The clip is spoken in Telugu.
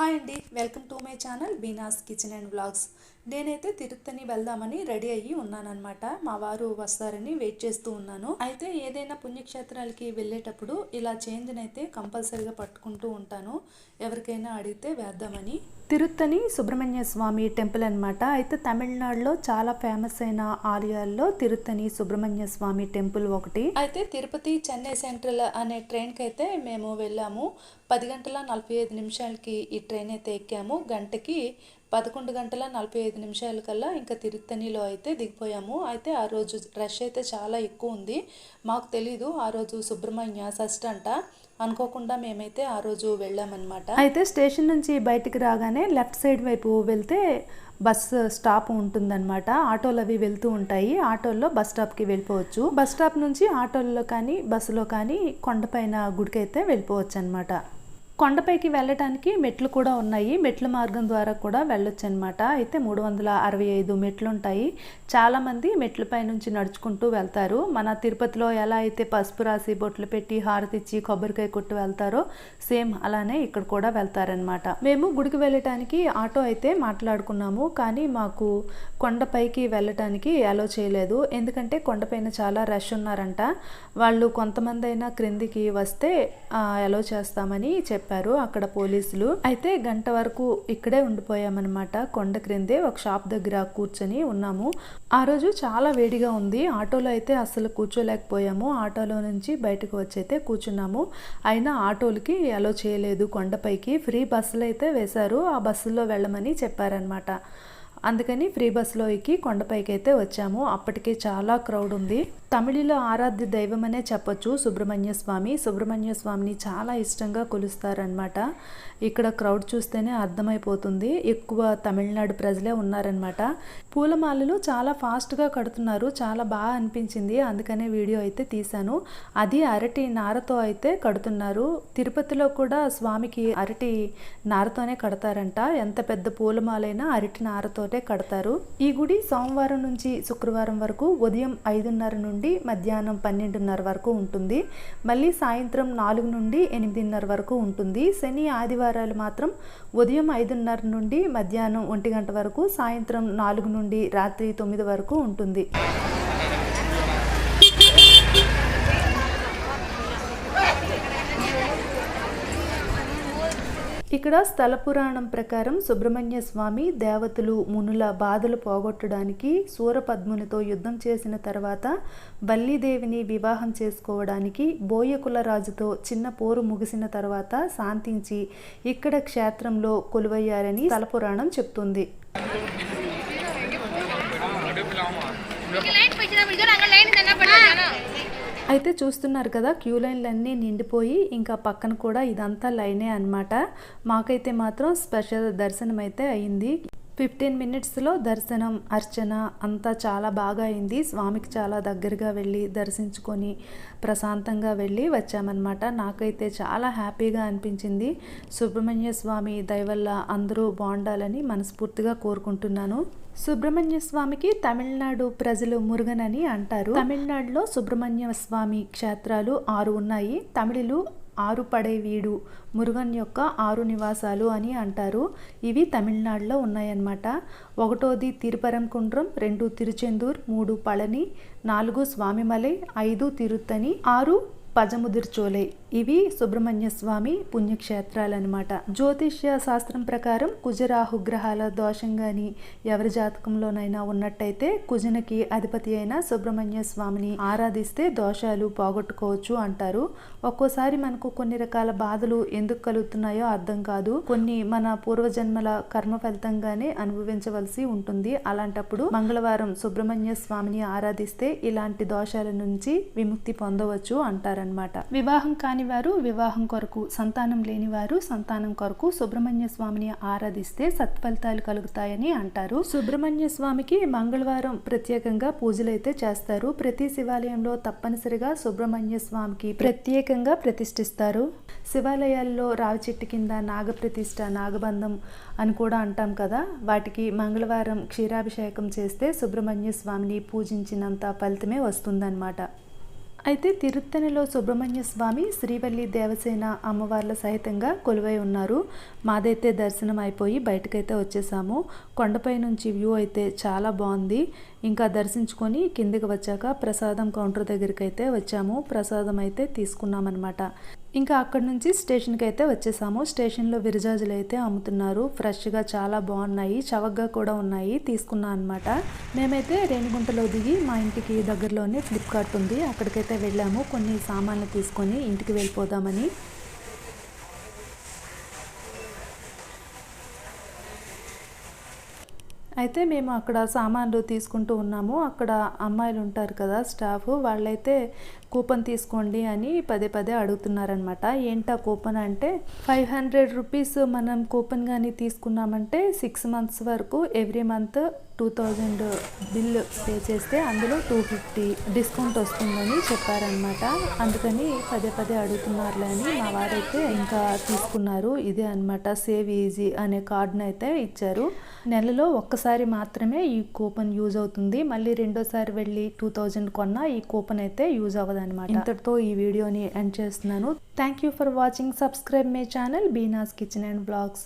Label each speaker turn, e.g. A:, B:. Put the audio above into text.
A: హాయ్ అండి welcome to my channel Beena's kitchen and blogs నేనైతే తిరుత్తని వెళ్దామని రెడీ అయ్యి ఉన్నానన్నమాట. మా వారు వస్తారని వెయిట్ చేస్తూ ఉన్నాను. అయితే ఏదైనా పుణ్యక్షేత్రాలకి వెళ్ళేటప్పుడు ఇలా చేంజ్ని అయితే కంపల్సరీగా పట్టుకుంటూ ఉంటాను. ఎవరికైనా అడిగితే వేద్దామని. తిరుత్తని సుబ్రహ్మణ్య స్వామి టెంపుల్ అన్నమాట. అయితే తమిళనాడులో చాలా ఫేమస్ అయిన ఆలయాల్లో తిరుత్తని సుబ్రహ్మణ్య స్వామి టెంపుల్ ఒకటి. అయితే తిరుపతి చెన్నై సెంట్రల్ అనే ట్రైన్కి అయితే మేము వెళ్ళాము. పది గంటల నలభై ఐదు నిమిషాలకి ఈ ట్రైన్ అయితే ఎక్కాము. గంటకి పదకొండు గంటల నలభై ఐదు నిమిషాల కల్లా ఇంకా తిరుత్తనిలో అయితే దిగిపోయాము. అయితే ఆ రోజు రష్ అయితే చాలా ఎక్కువ ఉంది. మాకు తెలీదు ఆ రోజు సుబ్రహ్మణ్య షష్ఠి అంట. అనుకోకుండా మేమైతే ఆ రోజు వెళ్ళామన్నమాట. అయితే స్టేషన్ నుంచి బయటికి రాగానే లెఫ్ట్ సైడ్ వైపు వెళ్తే బస్ స్టాప్ ఉంటుందన్నమాట. ఆటోలు అవి వెళ్తూ ఉంటాయి. ఆటోల్లో బస్ స్టాప్కి వెళ్ళిపోవచ్చు. బస్ స్టాప్ నుంచి ఆటోల్లో కానీ బస్సులో కానీ కొండపైన గుడికైతే వెళ్ళిపోవచ్చు అనమాట కొండపైకి వెళ్ళటానికి మెట్లు కూడా ఉన్నాయి. మెట్ల మార్గం ద్వారా కూడా వెళ్ళొచ్చు అనమాట అయితే మూడు వందల అరవై ఐదు మెట్లు ఉంటాయి చాలామంది మెట్లపై నుంచి నడుచుకుంటూ వెళ్తారు. మన తిరుపతిలో ఎలా అయితే పసుపు రాసి బొట్లు పెట్టి హారతిచ్చి కొబ్బరికాయ కొట్టి వెళ్తారో సేమ్ అలానే ఇక్కడ కూడా వెళ్తారనమాట మేము గుడికి వెళ్ళటానికి ఆటో అయితే మాట్లాడుకున్నాము. కానీ మాకు కొండపైకి వెళ్ళటానికి అలో చేయలేదు. ఎందుకంటే కొండపైన చాలా రష్ ఉన్నారంట. వాళ్ళు కొంతమంది అయినా క్రిందికి వస్తే అలో చేస్తామని చెప్పారు చెప్పారు అక్కడ పోలీసులు. అయితే గంట వరకు ఇక్కడే ఉండిపోయామన్నమాట. కొండ క్రిందే ఒక షాప్ దగ్గర కూర్చొని ఉన్నాము. ఆ రోజు చాలా వేడిగా ఉంది. ఆటోలో అయితే అసలు కూర్చోలేకపోయాము. ఆటోలో నుంచి బయటకు వచ్చి అయితే కూర్చున్నాము. అయినా ఆటోలకి అలో చేయలేదు. కొండపైకి ఫ్రీ బస్సులు అయితే వేశారు. ఆ బస్సులో వెళ్ళమని చెప్పారనమాట అందుకని ఫ్రీ బస్సులో ఎక్కి కొండపైకి అయితే వచ్చాము. అప్పటికే చాలా క్రౌడ్ ఉంది. తమిళిలో ఆరాధ్య దైవం అనే చెప్పొచ్చు సుబ్రహ్మణ్య స్వామి. సుబ్రహ్మణ్య స్వామిని చాలా ఇష్టంగా కొలుస్తారనమాట ఇక్కడ క్రౌడ్ చూస్తేనే అర్థమైపోతుంది. ఎక్కువ తమిళనాడు ప్రజలే ఉన్నారనమాట పూలమాలలు చాలా ఫాస్ట్గా కడుతున్నారు. చాలా బాగా అనిపించింది. అందుకనే వీడియో అయితే తీశాను. అది అరటి నారతో అయితే కడుతున్నారు. తిరుపతిలో కూడా స్వామికి అరటి నారతోనే కడతారంట. ఎంత పెద్ద పూలమాలైనా అరటి నారతోనే కడతారు. ఈ గుడి సోమవారం నుంచి శుక్రవారం వరకు ఉదయం ఐదున్నర నుండి మధ్యాహ్నం పన్నెండున్నర వరకు ఉంటుంది. మళ్ళీ సాయంత్రం నాలుగు నుండి ఎనిమిదిన్నర వరకు ఉంటుంది. శని ఆదివారాలు మాత్రం ఉదయం ఐదున్నర నుండి మధ్యాహ్నం ఒంటి గంట వరకు సాయంత్రం నాలుగు నుండి రాత్రి తొమ్మిది వరకు ఉంటుంది. ఇక్కడ స్థల పురాణం ప్రకారం సుబ్రహ్మణ్య స్వామి దేవతలు మునుల బాధలు పోగొట్టడానికి సూరపద్మునితో యుద్ధం చేసిన తర్వాత బల్లీదేవిని వివాహం చేసుకోవడానికి బోయకుల రాజుతో చిన్న పోరు ముగిసిన తర్వాత శాంతించి ఇక్కడ క్షేత్రంలో కొలువయ్యారని స్థల పురాణం చెప్తుంది.
B: లైన్
A: అయితే చూస్తున్నారు కదా క్యూ లైన్లన్నీ నిండిపోయి ఇంకా పక్కన కూడా ఇదంతా లైనే అన్నమాట. మాకైతే మాత్రం స్పెషల్ దర్శనం అయితే అయింది. ఫిఫ్టీన్ మినిట్స్లో దర్శనం అర్చన అంతా చాలా బాగా అయింది. స్వామికి చాలా దగ్గరగా వెళ్ళి దర్శించుకొని ప్రశాంతంగా వెళ్ళి వచ్చామన్నమాట. నాకైతే చాలా హ్యాపీగా అనిపించింది. సుబ్రహ్మణ్య స్వామి దయవల్ల అందరూ బాగుండాలని మనస్ఫూర్తిగా కోరుకుంటున్నాను. సుబ్రహ్మణ్య స్వామికి తమిళనాడు ప్రజలు మురుగన్ అని అంటారు. తమిళనాడులో సుబ్రహ్మణ్య స్వామి క్షేత్రాలు ఆరు ఉన్నాయి. తమిళులు ఆరు పడే వీడు మురుగన్ యొక్క ఆరు నివాసాలు అని అంటారు. ఇవి తమిళనాడులో ఉన్నాయన్నమాట. ఒకటోది తిరుపరంకుండ్రం రెండు తిరుచెందూర్ మూడు పళని నాలుగు స్వామిమలై ఐదు తిరుత్తని ఆరు పజముదిర్చోలై. ఇవి సుబ్రహ్మణ్య స్వామి పుణ్యక్షేత్రాలన్నమాట. జ్యోతిష్య శాస్త్రం ప్రకారం కుజరాహు గ్రహాల దోషం కానీ ఎవరి జాతకంలోనైనా ఉన్నట్టయితే కుజనకి అధిపతి అయిన సుబ్రహ్మణ్య స్వామిని ఆరాధిస్తే దోషాలు పోగొట్టుకోవచ్చు అంటారు. ఒక్కోసారి మనకు కొన్ని రకాల బాధలు ఎందుకు కలుగుతున్నాయో అర్థం కాదు. కొన్ని మన పూర్వజన్మల కర్మ ఫలితంగానే అనుభవించవలసి ఉంటుంది. అలాంటప్పుడు మంగళవారం సుబ్రహ్మణ్య స్వామిని ఆరాధిస్తే ఇలాంటి దోషాల నుంచి విముక్తి పొందవచ్చు అంటారనమాట వివాహం కాని వారు వివాహం కొరకు సంతానం లేనివారు సంతానం కొరకు సుబ్రహ్మణ్య స్వామిని ఆరాధిస్తే సత్ఫలితాలు కలుగుతాయని అంటారు. సుబ్రహ్మణ్య స్వామికి మంగళవారం ప్రత్యేకంగా పూజలైతే చేస్తారు. ప్రతి శివాలయంలో తప్పనిసరిగా సుబ్రహ్మణ్య స్వామికి ప్రత్యేకంగా ప్రతిష్ఠిస్తారు. శివాలయాల్లో రావి చెట్టు కింద నాగప్రతిష్ఠ నాగబంధం అని కూడా అంటాం కదా. వాటికి మంగళవారం క్షీరాభిషేకం చేస్తే సుబ్రహ్మణ్య స్వామిని పూజించినంత ఫలితమే వస్తుందన్నమాట. అయితే తిరుత్తణిలో సుబ్రహ్మణ్య స్వామి శ్రీవల్లి దేవసేన అమ్మవార్ల సహితంగా కొలువై ఉన్నారు. మాదైతే దర్శనం అయిపోయి బయటకైతే వచ్చేసాము. కొండపై నుంచి వ్యూ అయితే చాలా బాగుంది. ఇంకా దర్శించుకొని కిందికి వచ్చాక ప్రసాదం కౌంటర్ దగ్గరికి అయితే వచ్చాము. ప్రసాదం అయితే తీసుకున్నామన్నమాట. ఇంకా అక్కడ నుంచి స్టేషన్కి అయితే వచ్చేసాము. స్టేషన్లో విరజాజులు అయితే అమ్ముతున్నారు. ఫ్రెష్గా చాలా బాగున్నాయి. చవకగా కూడా ఉన్నాయి. తీసుకున్నాం అనమాట మేమైతే రేణిగుంటలో దిగి మా ఇంటికి దగ్గరలోనే ఫ్లిప్కార్ట్ ఉంది. అక్కడికైతే వెళ్ళాము. కొన్ని సామాన్లు తీసుకొని ఇంటికి వెళ్ళిపోదామని. అయితే మేము అక్కడ సామాన్లు తీసుకుంటూ ఉన్నాము. అక్కడ అమ్మాయిలు ఉంటారు కదా స్టాఫ్. వాళ్ళైతే కూపన్ తీసుకోండి అని పదే పదే అడుగుతున్నారనమాట ఏంటా కూపన్ అంటే ఫైవ్ హండ్రెడ్ రూపీస్ మనం కూపన్ కానీ తీసుకున్నామంటే సిక్స్ మంత్స్ వరకు every month two thousand bill pay చేస్తే అందులో టూ ఫిఫ్టీ డిస్కౌంట్ వస్తుందని చెప్పారనమాట అందుకని పదే పదే అడుగుతున్నారులే అని మా వారైతే ఇంకా తీసుకున్నారు. ఇదే అన్నమాట. సేవ్ ఈజీ అనే కార్డును అయితే ఇచ్చారు. నెలలో ఒక్కసారి మాత్రమే ఈ కూపన్ యూజ్ అవుతుంది. మళ్ళీ రెండోసారి వెళ్ళి టూ థౌజండ్ కొన్నా ఈ కూపన్ అయితే యూజ్ అవ్వదు అనమాట ఇంతటితో ఈ వీడియోని ఎండ్ చేస్తున్నాను. Thank you for watching subscribe my channel Beena's kitchen and blogs